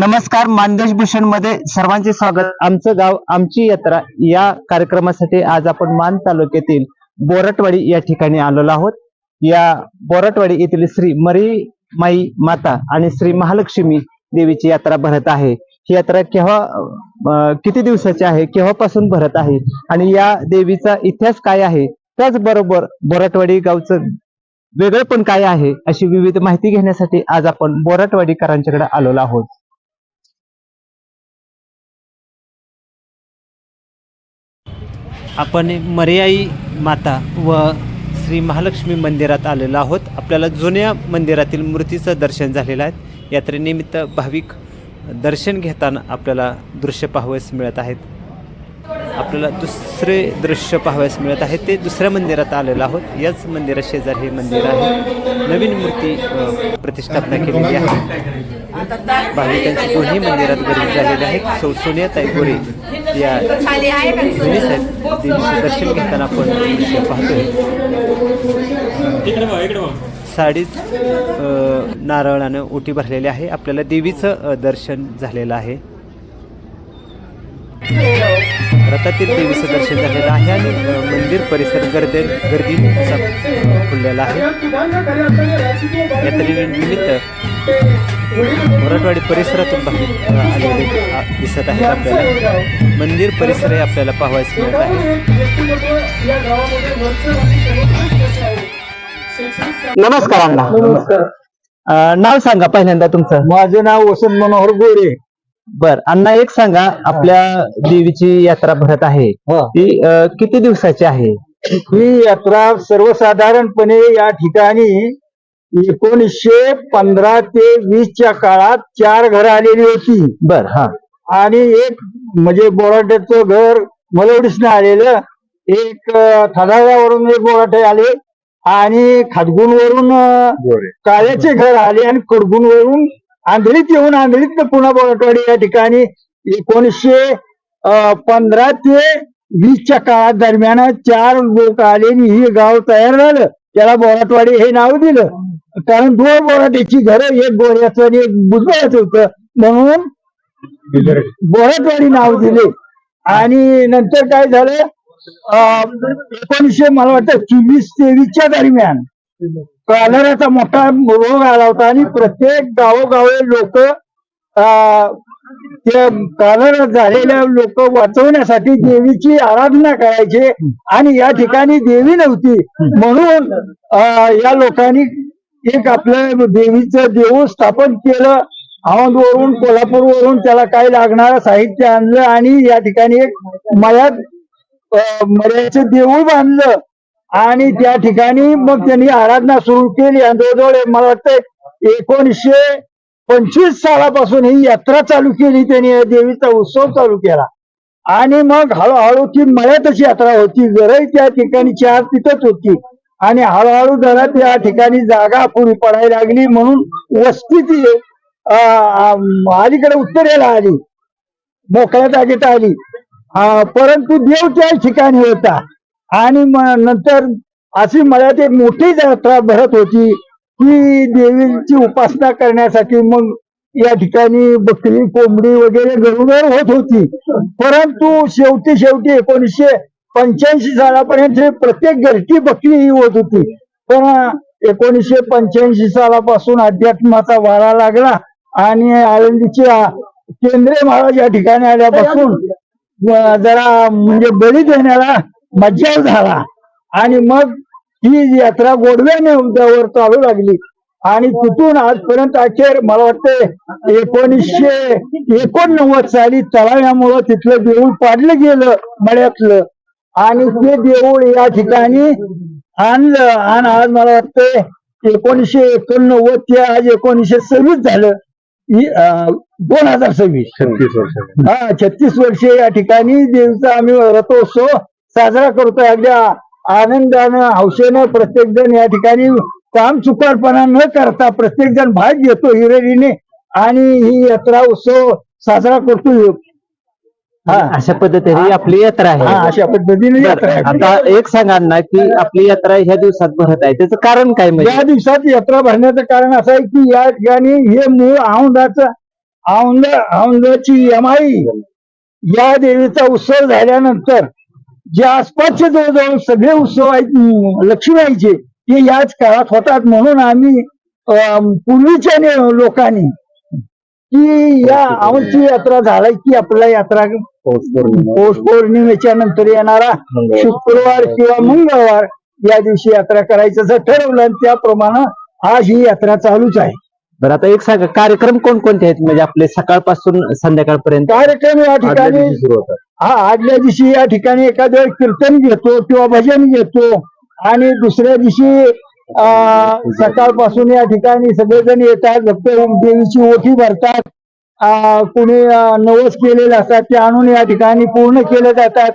नमस्कार मानदेश भूषणमध्ये सर्वांचे स्वागत. आमचं गाव आमची यात्रा या कार्यक्रमासाठी आज आपण मान तालुक्यातील बोरटवाडी या ठिकाणी आलेलो आहोत. या बोरटवाडी येथील श्री मरी माई माता आणि श्री महालक्ष्मी देवीची यात्रा भरत आहे. ही यात्रा केव्हा किती दिवसाची आहे केव्हापासून भरत आहे आणि या देवीचा इतिहास काय आहे? त्याचबरोबर बोरटवाडी गावचं वेगळं पण काय आहे अशी विविध माहिती घेण्यासाठी आज आपण बोराटवाडीकरांच्याकडे आलेलो आहोत. आपण मर्याई माता व श्री महालक्ष्मी मंदिरात आलेलो आहोत. आपल्याला जुन्या मंदिरातील मूर्तीचं दर्शन झालेलं आहे. यात्रेनिमित्त भाविक दर्शन घेताना आपल्याला दृश्य पाहावयास मिळत आहेत. आपल्याला दुसरे दृश्य पाहावयास मिळत आहे. ते दुसऱ्या मंदिरात आलेलो आहोत. याच मंदिरा शेजारी हे मंदिर आहे. नवीन मूर्ती प्रतिष्ठापना केलेली आहे. भाविकांची दोन्ही मंदिरात गर्दी झालेली आहे. सौ सोनियाताई गोरे या आहेत देवीचे दर्शन घेताना आपण दृश्य पाहतोय. साडीच नारळानं ओटी भरलेली आहे. आपल्याला देवीचं दर्शन झालेलं आहे. रथातील देवीचं दर्शन झालेलं आहे आणि मंदिर परिसर गर्दी गर्दी असा अ, फुललेला आहे. यात्रेनिमित्त मराठवाडी परिसरातून अ, आलेले दिसत आहेत आपल्याला. मंदिर परिसरही आपल्याला पाहावयास मिळत आहे. नमस्कार नाव सांगा पहिल्यांदा तुमचं. माझे नाव वसंत मनोहर गोरे. बर अण्णा एक सांगा आपल्या देवीची यात्रा भरत आहे हा. ती अ, किती दिवसाची आहे? ही यात्रा सर्वसाधारणपणे या ठिकाणी एकोणीसशे पंधरा ते वीसच्या काळात चार घरं आलेली होती. बर हा. आणि एक म्हणजे बोराट्याचं घर मलवडीसनं आलेलं एक अं, थडाळ्यावरून एक बोराटे आले आणि खाटगुणवरून अं, काळ्याचे घर आले आणि कडगुणवरून आंधळीत येऊन आंधळीत पुन्हा बोराटवाडी या ठिकाणी एकोणीसशे अं, पंधरा ते वीसच्या काळात दरम्यान चार लोक आले आणि हे गाव तयार झालं. त्याला बोराटवाडी हे नाव दिलं. कारण दोन बोराट्याची घरं एक गोऱ्याचं आणि एक बुजवायचं होतं. म्हणून बोराटवाडी नाव दिले. आणि नंतर काय झालं? एकोणीसशे मला वाटतं चोवीस तेवीसच्या दरम्यान कॉलराचा मोठा रोग आला होता आणि प्रत्येक गावोगावे लोक त्या कॉलर झालेल्या लोक वाचवण्यासाठी देवीची आराधना करायचे आणि या ठिकाणी देवी नव्हती. म्हणून या लोकांनी एक आपलं देवीचं देऊळ स्थापन केलं. औंधवरून कोल्हापूरवरून त्याला काय लागणारं साहित्य आणलं आणि या ठिकाणी एक मळ्यात मर्याचं देऊळ बांधलं. आणि त्या ठिकाणी मग त्यांनी आराधना सुरू केली. आणि जवळजवळ मला वाटतं एकोणीसशे पंचवीस सालापासून ही यात्रा चालू केली त्यांनी देवीचा उत्सव चालू केला. आणि मग हळूहळू ती मळ्यातच यात्रा होती. घरही त्या ठिकाणी चार तिथंच होती. आणि हळूहळू जरा त्या ठिकाणी जागा पुरी पडायला लागली म्हणून वस्ती ती अलीकडे उत्तरेला आली. मोकळ्या जागेत आली. परंतु देव त्या ठिकाणी होता. आणि नंतर अशी मला ते मोठी यात्रा भरत होती की देवीची उपासना करण्यासाठी मग या ठिकाणी बकरी कोंबडी वगैरे घरोघर होत होती. परंतु शेवटी शेवटी एकोणीसशे पंच्याऐंशी सालापर्यंत प्रत्येक घरटी बकरी ही होत होती. पण एकोणीसशे पंच्याऐंशी सालापासून अध्यात्माचा वारा लागला आणि आळंदीची केंद्रीय महाराज या ठिकाणी आल्यापासून जरा म्हणजे बळी देण्याला मज्जाव झाला. आणि मग ही यात्रा गोडव्याने वर चालू लागली. आणि तिथून आजपर्यंत अखेर मला वाटतं एकोणीसशे एकोणनव्वद साली तलाव्यामुळं तिथलं देऊळ पाडलं गेलं मळ्यातलं. आणि ते देऊळ या ठिकाणी आणलं. आणि आज मला वाटतं एकोणीसशे एकोणनव्वद ते आज एकोणीसशे सव्वीस झालं. दोन हजार सव्वीस. छत्तीस वर्ष हा छत्तीस वर्षे या ठिकाणी देवीचा आम्ही रथोत्सव साजरा करतोय. अगदी आनंदानं हौसेनं प्रत्येक जण या ठिकाणी काम चुकारपणा न करता प्रत्येक जण भाग घेतो हिरेरीने आणि ही यात्रा उत्सव साजरा करतो हा. अशा पद्धतीने आपली यात्रा हा आहे अशा पद्धतीने यात्रा आहे. आता एक सांगा ना की आपली यात्रा ह्या दिवसात भरत आहे. त्याचं कारण काय म्हणजे? या दिवसात यात्रा भरण्याचं कारण असं आहे की या ठिकाणी हे मूळ औंधाचं औंध औंधाची यमाई या देवीचा उत्सव झाल्यानंतर जे आसपासचे जवळजवळ सगळे उत्सव आहेत लक्ष्मीबाईचे ते याच काळात होतात म्हणून आम्ही पूर्वीच्या लोकांनी की या औंधची यात्रा झाली की आपल्याला यात्रा पौष पौर्णिमेच्या नंतर येणारा शुक्रवार किंवा मंगळवार या दिवशी यात्रा करायचं असं ठरवलं आणि त्याप्रमाणे आज ही यात्रा चालूच आहे. बरं आता एक सांगा कार्यक्रम कोणकोणते आहेत? म्हणजे आपले सकाळपासून संध्याकाळपर्यंत? कार्यक्रम या ठिकाणी हा आदल्या दिवशी या ठिकाणी एखाद्या कीर्तन घेतो किंवा भजन घेतो. आणि दुसऱ्या दिवशी अं, सकाळपासून या ठिकाणी सगळेजण येतात फक्त देवीची ओठी भरतात. अं, कुणी अं, नवस केलेले असतात ते आणून या ठिकाणी पूर्ण केले जातात.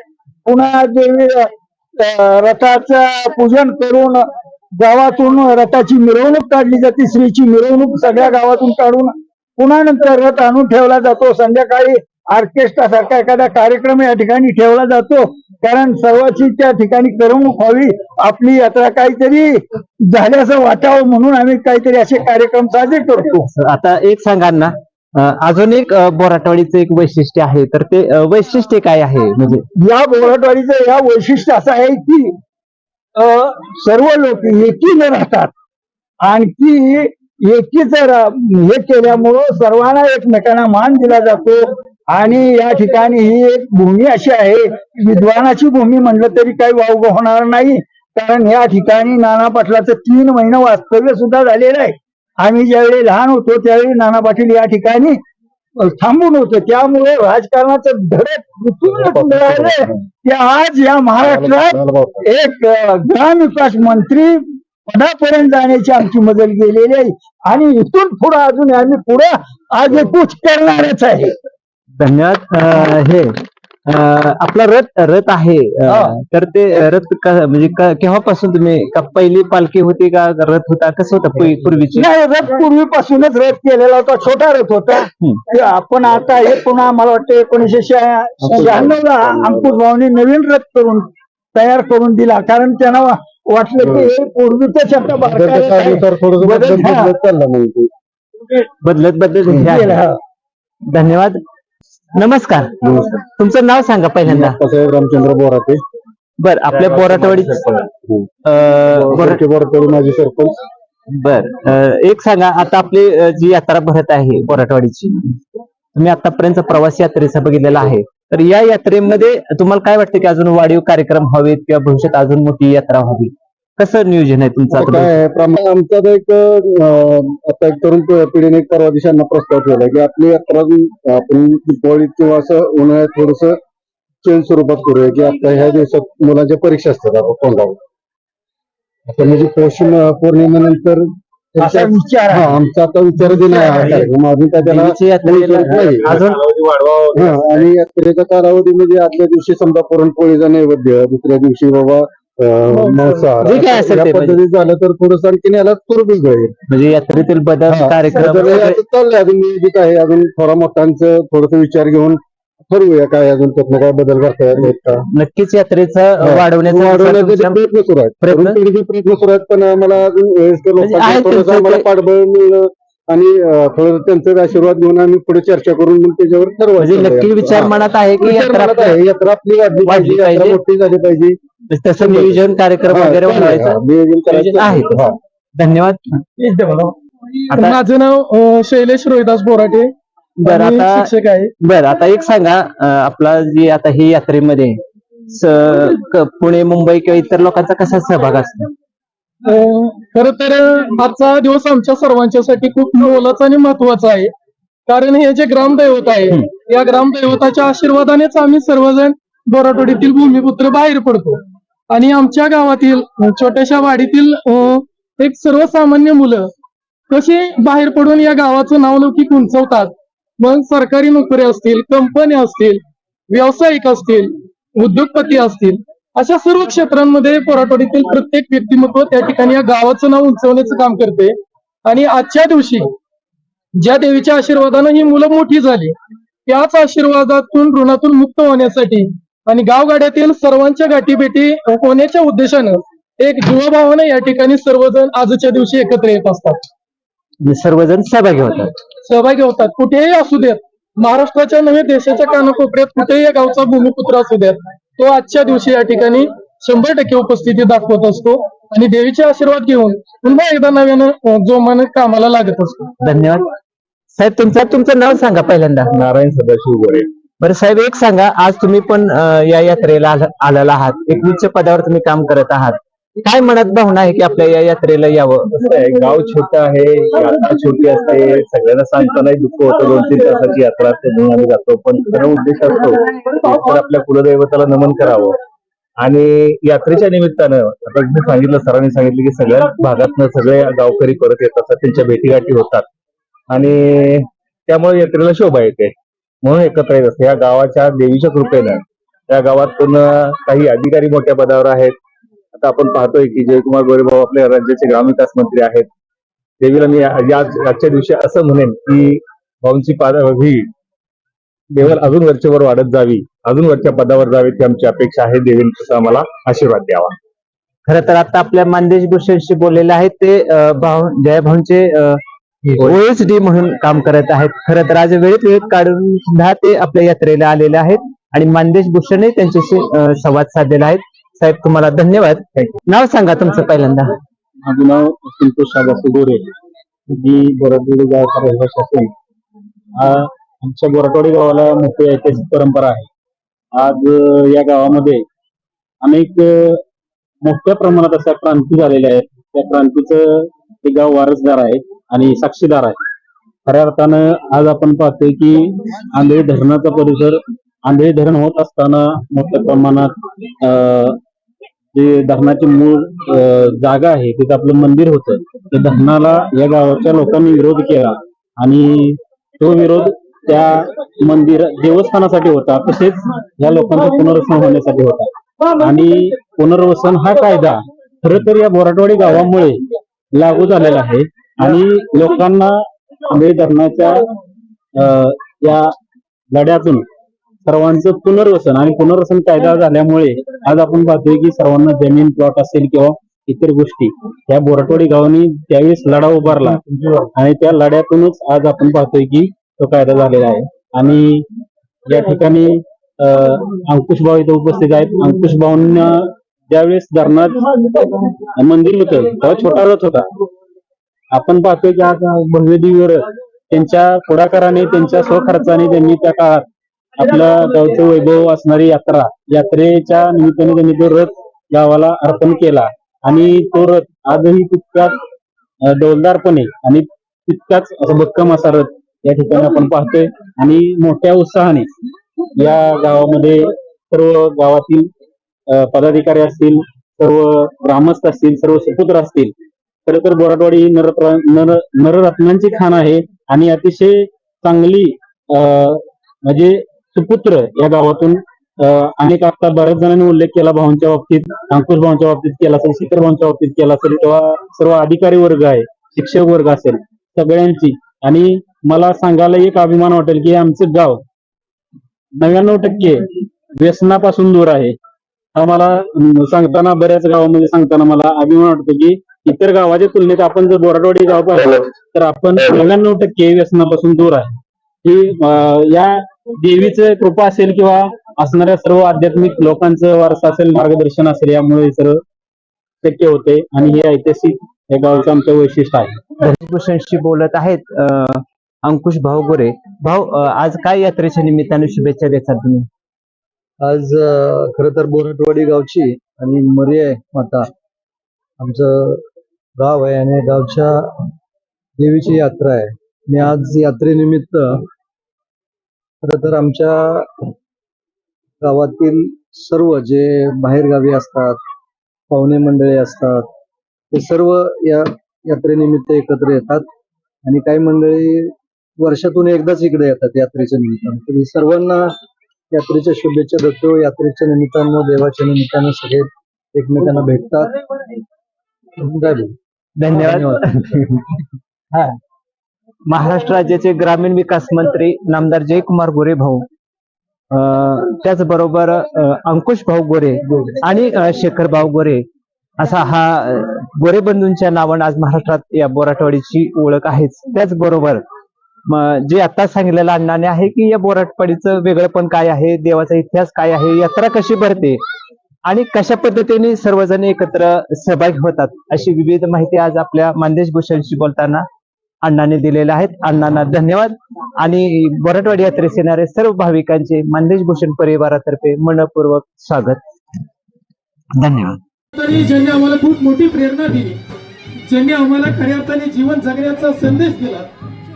पुन्हा देवी अं, रथाचं पूजन करून गावातून रथाची मिरवणूक काढली जाते श्रीची मिरवणूक सगळ्या गावातून काढून पुन्हा नंतर रथ आणून ठेवला जातो. संध्याकाळी ऑर्केस्ट्रा सारखा एखादा कार्यक्रम या ठिकाणी ठेवला जातो. कारण सर्वांची त्या ठिकाणी करमणूक व्हावी आपली यात्रा काहीतरी झाल्याचं वाटावं म्हणून आम्ही काहीतरी असे कार्यक्रम साजरे करतो. आता एक सांगा ना अजून एक बोराटवाडीचं एक वैशिष्ट्य आहे तर ते वैशिष्ट्य काय आहे? म्हणजे या बोराटवाडीचं या वैशिष्ट्य असं आहे की सर्व लोक एकीनं राहतात. आणखी एकीचं हे केल्यामुळं सर्वांना एकमेकांना मान दिला जातो. आणि या ठिकाणी ही एक भूमी अशी आहे विद्वानाची भूमी म्हणलं तरी काही वावग होणार नाही. कारण या ठिकाणी नाना पाटलाचं तीन महिने वास्तव्य सुद्धा झालेलं आहे. आम्ही ज्यावेळी लहान होतो त्यावेळी नाना पाटील या ठिकाणी थांबून होते त्यामुळे राजकारणाचं धडक उचलूनच मिळालं. की आज या महाराष्ट्रात एक ग्रामविकास मंत्री पदापर्यंत जाण्याची आमची मदत गेलेली आहे. आणि इथून पुढे अजून आम्ही पुढे आज कूच करणारच आहे. धन्यवाद. हे आपला रथ रथ आहे. हा. तर ते रथ क- म्हणजे केव्हापासून तुम्ही का पहिली पालखी होती का रथ होता? कसं होतं पूर्वी- पूर्वीची? नाही रथ पूर्वीपासूनच रथ केलेला होता. छोटा रथ होता. आपण आता हे पुन्हा मला वाटतं एकोणीशे शहाण्णव ला अंकुश भाऊनी नवीन रथ करून तयार करून दिला. कारण त्यांना वाटलं की हे पूर्वीच आता हा. बदलत बदलत. धन्यवाद. नमस्कार. तुमचं नाव सांगा पहिल्यांदा. रामचंद्र बोराटे. बर आपल्या बोराटवाडी बोराटे बोराटे माझे सरपंच. बर अं, एक सांगा आता आपली अं, जी यात्रा भरत आहे बोराटवाडीची तुम्ही आतापर्यंत प्रवास यात्रेचा बघितलेला आहे. तर या यात्रेमध्ये तुम्हाला काय वाटतं की अजून वाढीव कार्यक्रम हवेत किंवा भविष्यात अजून मोठी यात्रा व्हावी? कसं नियोजन आहे तुमचं आता? काय आहे, आमचा तर एक अं, आता एक तरुण प- पिढीने एक परवा दिवसांना प्रस्ताव ठेवला की आपली यात्रा आपण दिवाळीत किंवा असं उन्हाळ्यात थोडस चेंज स्वरूपात करूया की आता ह्या दिवसात मुलांच्या परीक्षा असतात आपण तोंडावर. आता म्हणजे पौष पौर्णिमेनंतर असा त्यांच्या- विचार हा आहे आमचा आता विचार दिला आहे. हा कार्यक्रम. अजून काय त्याला देवीची यात्रेला नाही. अजून? हा, आणि यात्रेचा कालावधी म्हणजे आदल्या दिवशी समजा पुरणपोळीचा नैवेद्य दुसऱ्या दिवशी बाबा जे काय असेल ते. पद्धतीत झालं तर थोडस आणखीन याला वेगळं येईल म्हणजे यात्रेतील बदल हा, कार्यक्रम हे चाललंय. अजून नियोजित आहे अजून थोडा मोठ्यांचं थोडस विचार घेऊन ठरवूया काय अजून त्यातनं काय बदल करता येत का नक्कीच यात्रेचं हा. वाढवण्याचा वाढवण्याचे प्रयत्न सुरू आहेत. प्रयत्न? सुरू आहेत पण मला अजून वयस्कर म्हणजे पाठबळ मिळलं आणि थोडं त्यांचा आशीर्वाद घेऊन आम्ही पुढे चर्चा करून मग त्याच्यावर म्हणजे नक्की ठरवायचं विचार. मनात आहे की विचार यात्रा मनात आहे यात्रा आपली वाढली वाढली पाहिजे यात्रा पाहिजे. मोठी झाली पाहिजे तसं नियोजन कार्यक्रम हा, वगैरे. बनवायचं हा, नियोजन करायचं आहे. हा. धन्यवाद आता माझं नाव अ, शैलेश रोहिदास बोराटे बरं आता शिक्षक आहे बरं आता एक सांगा अं, आपला जी आता ही यात्रेमध्ये स- क- पुणे मुंबई किंवा इतर लोकांचा कसा सहभाग असतो खर तर आजचा दिवस आमच्या सर्वांच्यासाठी खूप मोलाचा आणि महत्त्वाचा आहे. कारण हे जे ग्रामदैवत आहे या ग्रामदैवताच्या आशीर्वादानेच आम्ही सर्वजण बोराटोडीतील भूमिपुत्र बाहेर पडतो. आणि आमच्या गावातील छोट्याशा वाडीतील एक सर्वसामान्य मुलं कशी बाहेर पडून या गावाचं नावलौकिक उंचवतात. मग सरकारी नोकरी असतील कंपन्या असतील व्यावसायिक असतील उद्योगपती असतील अशा सर्व क्षेत्रांमध्ये पोराटवाडीतील प्रत्येक व्यक्तिमत्व त्या ठिकाणी या गावाचं नाव उंचवण्याचं काम करते. आणि आजच्या दिवशी ज्या देवीच्या आशीर्वादानं ही मुलं मोठी झाली त्याच आशीर्वादातून ऋणातून मुक्त होण्यासाठी आणि गावगाड्यातील सर्वांच्या गाठीभेटी होण्याच्या उद्देशानं एक जीवाभावानं या ठिकाणी सर्वजण आजच्या दिवशी एकत्र येत असतात. सर्वजण सहभागी होतात. सहभागी होतात. कुठेही असू देत महाराष्ट्राच्या नव्हे देशाच्या कानाकोपऱ्यात कुठेही या गावचा भूमिपुत्र असू देत तो आजच्या दिवशी या ठिकाणी शंभर टक्के उपस्थिती दाखवत असतो आणि देवीचे आशीर्वाद घेऊन पुन्हा एकदा नव्यानं जोमानं कामाला लागत असतो. धन्यवाद. साहेब तुमचं तुमचं नाव सांगा पहिल्यांदा. नारायण सदाशिव गोरे. बरं साहेब एक सांगा आज तुम्ही पण या यात्रेला आल- आलेला आहात. एक उच्च पदावर तुम्ही काम करत आहात. काय मनात भावना आहे की आपल्या या यात्रेला यावं? कसं आहे. गाव छोटं आहे यात्रा छोटी असते सगळ्यांना सांगतानाही दुःख होतं दोन तीन तासाची यात्रा असते म्हणून आम्ही जातो. पण खरा उद्देश असतो तर आपल्या कुलदैवताला नमन करावं. आणि यात्रेच्या निमित्तानं आता मी सांगितलं सरांनी सांगितलं की सगळ्या भागातनं सगळे गावकरी परत येत असतात त्यांच्या भेटीगाठी होतात. आणि त्यामुळे यात्रेला शोभा येते. म्हणून एकत्र येत असते. या गावाच्या देवीच्या कृपेनं या गावातून काही अधिकारी मोठ्या पदावर आहेत आता आपण पाहतोय की जयकुमार गोरेभाऊ आपल्या राज्याचे ग्रामविकास मंत्री आहेत. देवीला मी आजच्या दिवशी असं म्हणेन की भाऊंची पाद ही देवाला अजून वरच्यावर वाढत जावी अजून वरच्या पदावर जावी ती आमची अपेक्षा आहे. देवीने आम्हाला आशीर्वाद द्यावा. खर तर आता आपल्या मानदेश गोष्टींशी बोललेले आहेत ते अं, भाऊ जयभाऊंचे ओएसडी म्हणून काम करत आहेत. खरं तर आज वेळेत वेळेत काढून सुद्धा ते आपल्या यात्रेला आलेले आहेत आणि मानदेश भूषणही त्यांच्याशी संवाद साधलेला आहे. साहेब तुम्हाला धन्यवाद. नाव सांगा तुमचं पहिल्यांदा. माझं नाव संतोष शाबासू गोरे. जी बोराटवाडी गावचा रहिवासी असेल आमच्या बोराटवाडी गावाला मोठी ऐतिहासिक परंपरा आहे. आज या गावामध्ये अनेक मोठ्या प्रमाणात अशा क्रांती झालेल्या आहेत. त्या क्रांतीचं हे गाव वारसदार आहे आणि साक्षीदार आहे. खऱ्या अर्थानं आज आपण पाहतोय की आंधळी धरणाचा परिसर आंधळी धरण होत असताना मोठ्या प्रमाणात जे धरणाची मूळ जागा आहे तिथं आपलं मंदिर होतं. त्या धरणाला या गावाच्या लोकांनी विरोध केला. आणि तो विरोध त्या मंदिर देवस्थानासाठी होता. तसेच या लोकांचं पुनर्वसन होण्यासाठी होता. आणि पुनर्वसन हा कायदा खर तर या बोराटवाडी गावामुळे लागू झालेला आहे. आणि लोकांना आंबे धरणाच्या अ, या लढ्यातून सर्वांचं पुनर्वसन आणि पुनर्वसन कायदा झाल्यामुळे आज आपण पाहतोय की सर्वांना जमीन प्लॉट असेल किंवा इतर गोष्टी या बोरटवाडी गावानी त्यावेळेस लढा उभारला. आणि त्या लढ्यातूनच आज आपण पाहतोय की तो कायदा झालेला आहे. आणि या ठिकाणी अंकुश भाऊ इथे उपस्थित आहेत. अंकुश भाऊंना ज्यावेळेस धरणात मंदिर होतं तेव्हा छोटा रथ होता. आपण पाहतोय की आज भव्य दिव्य रथ त्यांच्या पुढाकाराने त्यांच्या स्वखर्चाने त्यांनी त्या काळात आपल्या गावचं वैभव असणारी यात्रा यात्रेच्या निमित्ताने त्यांनी तो रथ गावाला अर्पण केला. आणि तो रथ आजही तितक्याच डोलदारपणे आणि तितकाच असं भक्कम असा रथ या ठिकाणी आपण पाहतोय. आणि मोठ्या उत्साहाने या गावामध्ये सर्व गावातील पदाधिकारी असतील सर्व ग्रामस्थ असतील सर्व सुपुत्र असतील. खरं तर बोराटवाडी ही नरत्र नर नररत्नांची खाण आहे. आणि अतिशय चांगली अं, म्हणजे सुपुत्र या गावातून अनेक आता बऱ्याच जणांनी उल्लेख केला भावांच्या बाबतीत अंकुश भावांच्या बाबतीत केला असेल शिखर भावांच्या बाबतीत केला असेल तेव्हा सर्व अधिकारी वर्ग आहे शिक्षक वर्ग असेल सगळ्यांची. आणि मला सांगायला एक अभिमान वाटेल की आमचं गाव नव्याण्णव टक्के व्यसनापासून दूर आहे. हा मला सांगताना बऱ्याच गावामध्ये सांगताना मला अभिमान वाटतो की इतर गावाच्या तुलनेत आपण जर बोराडवाडी गाव पाहिलं तर आपण नव्याण्णव टक्के व्यसनापासून दूर आहे. ही या देवीचं कृपा असेल किंवा असणाऱ्या सर्व आध्यात्मिक लोकांचं वारसा असेल मार्गदर्शन असेल यामुळे हे सर्व शक्य होते. आणि हे ऐतिहासिक या गावचं आमचं वैशिष्ट्य आहे. भूषणशी बोलत आहेत अंकुश भाऊ गोरे भाऊ आज काय यात्रेच्या निमित्ताने शुभेच्छा देतात तुम्ही? आज खर तर बोरटवाडी गावची आणि मर्याय माता. आमचं गाव आहे आणि गावच्या देवीची यात्रा आहे. मी आज यात्रेनिमित्त खर तर आमच्या गावातील सर्व जे बाहेरगावी असतात पाहुणे मंडळी असतात ते सर्व या यात्रेनिमित्त एकत्र येतात. आणि काही मंडळी वर्षातून एकदाच इकडे येतात यात्रेच्या निमित्तानं. सर्वांना यात्रेच्या शुभेच्छा देतो. यात्रेच्या निमित्तानं देवाच्या निमित्तानं सगळे एकमेकांना भेटतात? धन्यवाद. हा. महाराष्ट्र राज्याचे ग्रामीण विकास मंत्री नामदार जयकुमार गोरे भाऊ त्याचबरोबर अंकुश भाऊ गोरे आणि शेखर भाऊ गोरे असा हा गोरे बंधूंच्या नावानं आज महाराष्ट्रात या बोराटवाडीची ओळख आहेच. त्याचबरोबर जे आता सांगितलेलं अण्णाने आहे की या बोराटवाडीचं वेगळंपण काय आहे देवाचा इतिहास काय आहे यात्रा कशी भरते आणि कशा पद्धतीने सर्वजण एकत्र सहभागी होतात अशी विविध माहिती आज आपल्या मानदेश भूषणशी बोलताना अण्णांनी दिलेले आहेत. अण्णांना धन्यवाद. आणि बोराटवाडी यात्रेस येणारे सर्व भाविकांचे मानदेश भूषण परिवारातर्फे मनपूर्वक स्वागत. धन्यवाद. तरी ज्यांनी आम्हाला खूप मोठी प्रेरणा दिली ज्यांनी आम्हाला खऱ्या अर्थाने जीवन जगण्याचा संदेश दिला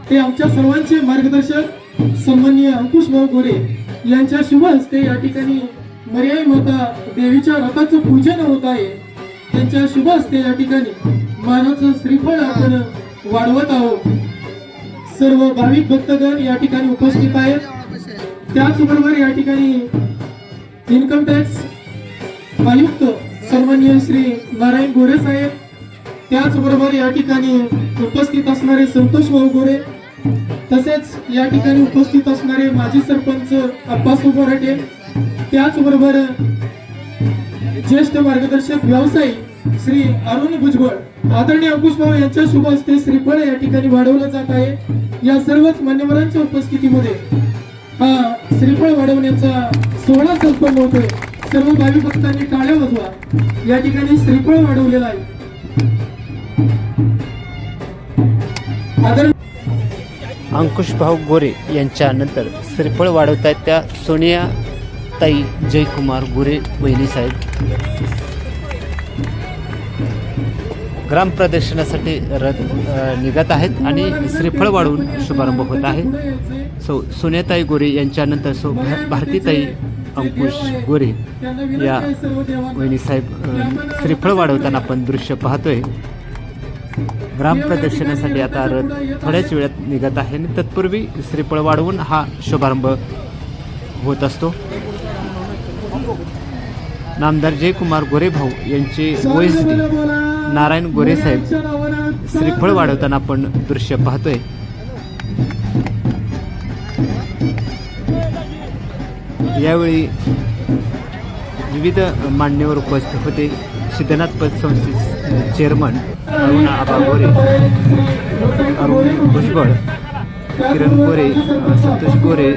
ते आमच्या सर्वांचे मार्गदर्शक सन्माननीय अंकुश भाऊ गोरे यांच्या शुभ हस्ते या ठिकाणी मर्याई माता देवीच्या रथाचं पूजन होत आहे. त्यांच्या शुभ हस्ते या ठिकाणी मानाचं श्रीफळ आपण वाढवत आहोत. सर्व भाविक भक्तगण या ठिकाणी उपस्थित आहेत. त्याचबरोबर या ठिकाणी इन्कम टॅक्स आयुक्त सन्मान्य श्री नारायण गोरे साहेब त्याचबरोबर या ठिकाणी उपस्थित असणारे संतोष भाऊ गोरे तसेच या ठिकाणी उपस्थित असणारे माजी सरपंच अब्बास उभारटे त्याचबरोबर ज्येष्ठ मार्गदर्शक व्यावसायिक श्री अरुण भुजबळ आदरणीय अंकुश भाऊ यांच्या शुभ हस्ते श्रीफळ या ठिकाणी वाढवलं जात आहे. या सर्वच मान्यवरांच्या उपस्थितीमध्ये हा श्रीफळ वाढवण्याचा सोहळा संपन्न होतोय. सर्व भावी भक्तांनी टाळ्या वाजवा. या ठिकाणी श्रीफळ वाढवलेला आहे. आदर अंकुशभाऊ गोरे यांच्यानंतर श्रीफळ वाढवतायत त्या सोनिया ताई जयकुमार गोरे वहिनीसाहेब ग्राम ग्रामप्रदर्शनासाठी रथ निघत आहेत आणि श्रीफळ वाढवून शुभारंभ होत आहे. सो सोन्याताई गोरे यांच्यानंतर सो भारतीताई अंकुश गोरे या वहिनीसाहेब श्रीफळ वाढवताना आपण दृश्य पाहतोय. ग्राम आता रथ थोड्याच वेळात निघत आहे आणि तत्पूर्वी श्रीफळ वाढवून हा शुभारंभ होत असतो. नामदार जयकुमार गोरेभाऊ यांचे ओएसडी नारायण गोरे साहेब. श्रीफळ वाढवताना आपण दृश्य पाहतोय. यावेळी विविध मान्यवर उपस्थित होते. सिद्धनाथ पतसंस्थेचे चेअरमन अरुणा आबा गोरे अरुण भुजबळ किरण गोरे संतोष गोरे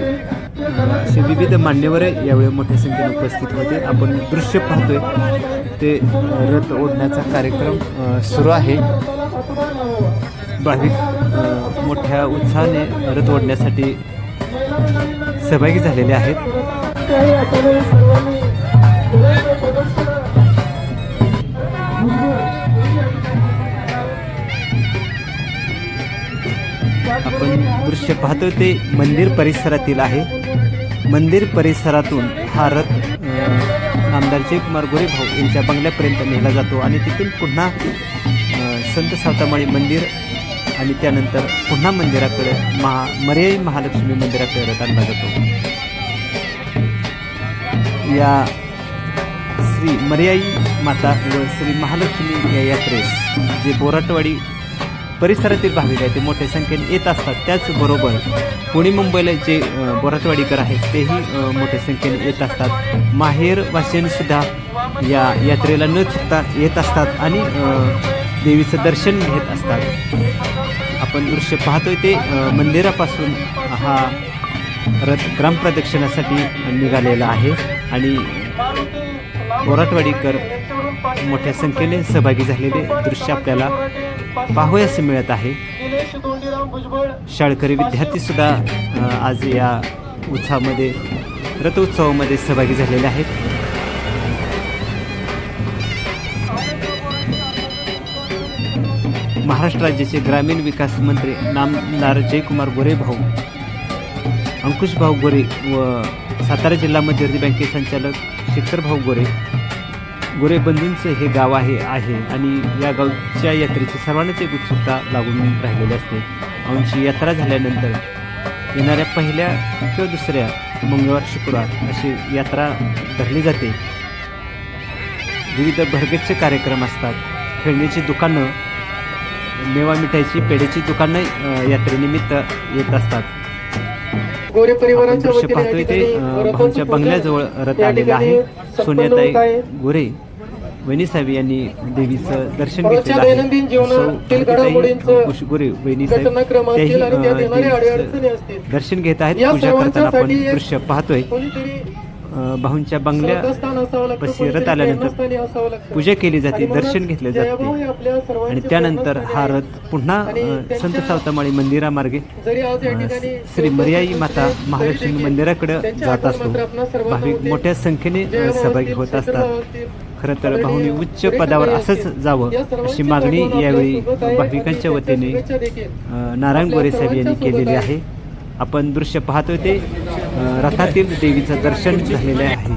असे विविध मान्यवर यावेळी मोठ्या संख्येने उपस्थित होते. आपण दृश्य पाहतोय. ते रथ ओढण्याचा कार्यक्रम सुरू आहे. भाविक मोठ्या उत्साहाने रथ ओढण्यासाठी सहभागी झालेले आहेत. आपण दृश्य पाहतोय ते मंदिर परिसरातील आहे. मंदिर परिसरातून हा रथ आमदार जयकुमार गोरे भाऊ यांच्या बंगल्यापर्यंत नेला जातो आणि तिथून पुन्हा संत सावतामाळी मंदिर आणि त्यानंतर पुन्हा मंदिराकडे महा मर्याई महालक्ष्मी मंदिराकडे रथ आणला जातो. या श्री मर्याई माता व श्री महालक्ष्मी या यात्रेस जे बोराटवाडी परिसरातील भाविक आहेत ते मोठ्या संख्येने येत असतात. त्याचबरोबर पुणे मुंबईला जे बोराटवाडीकर आहेत तेही मोठ्या संख्येने येत असतात. माहेर वासियांनीसुद्धा या यात्रेला न चुकता येत असतात आणि देवीचं दर्शन घेत असतात. आपण दृश्य पाहतोय ते मंदिरापासून हा रथ ग्रामप्रदक्षिणासाठी निघालेला आहे आणि बोराटवाडीकर मोठ्या संख्येने सहभागी झालेले दृश्य आपल्याला पाहावयास मिळत आहे. शाळकरी विद्यार्थी सुद्धा आज या उत्सवामध्ये रथोत्सवामध्ये सहभागी झालेले आहेत. महाराष्ट्र राज्याचे ग्रामीण विकास मंत्री नामदार जयकुमार गोरे भाऊ अंकुश भाऊ गोरे व सातारा जिल्हा मध्यवर्ती बँकेचे संचालक शेखर भाऊ गोरे गोरे हे गाव आहे आहे. आणि या गावच्या यात्रेची सर्वांनाच एक उत्सुकता लागून राहिलेली असते. आमची यात्रा झाल्यानंतर येणाऱ्या पहिल्या किंवा दुसऱ्या मंगळवार शुक्रवार अशी यात्रा धरली जाते. विविध भरगच्च कार्यक्रम असतात. खेळण्याची दुकानं मेवा मिठाईची पेढ्याची दुकानं यात्रेनिमित्त येत असतात. गोरे परिवाराच्या दृश्य पाहतोय ते भाऊंच्या बंगल्याजवळ रथ आलेला आहे. सोन्याताई. गोरे वहिनी साहेब यांनी देवीचं दर्शन रोजच्या घेतलेलं आहे. दैनंदिन जीवनातील सौ घडामोडींचं भारतीताई घोषगोरे वहिनी साहेब घटनाक्रम त्याही दर्शन घेत आहेत. पूजा करताना आपण दृश्य पाहतोय. भाऊंच्या बंगल्या रथ आल्यानंतर. पूजा केली जाते दर्शन घेतले जाते आणि त्यानंतर हा. रथ पुन्हा संत सावतामाळी मंदिरामार्गे श्री मर्याई माता महालक्ष्मी मंदिराकडे जात असतो भाविक. मोठ्या संख्येने सहभागी होत असतात खरं तर भाऊनी उच्च पदावर. असंच जावं अशी मागणी यावेळी भाविकांच्या वतीने नारायण गोरे साहेब यांनी केलेले आहे आपण दृश्य पाहतोय ते. रथातील देवीचं दर्शन झालेलं आहे.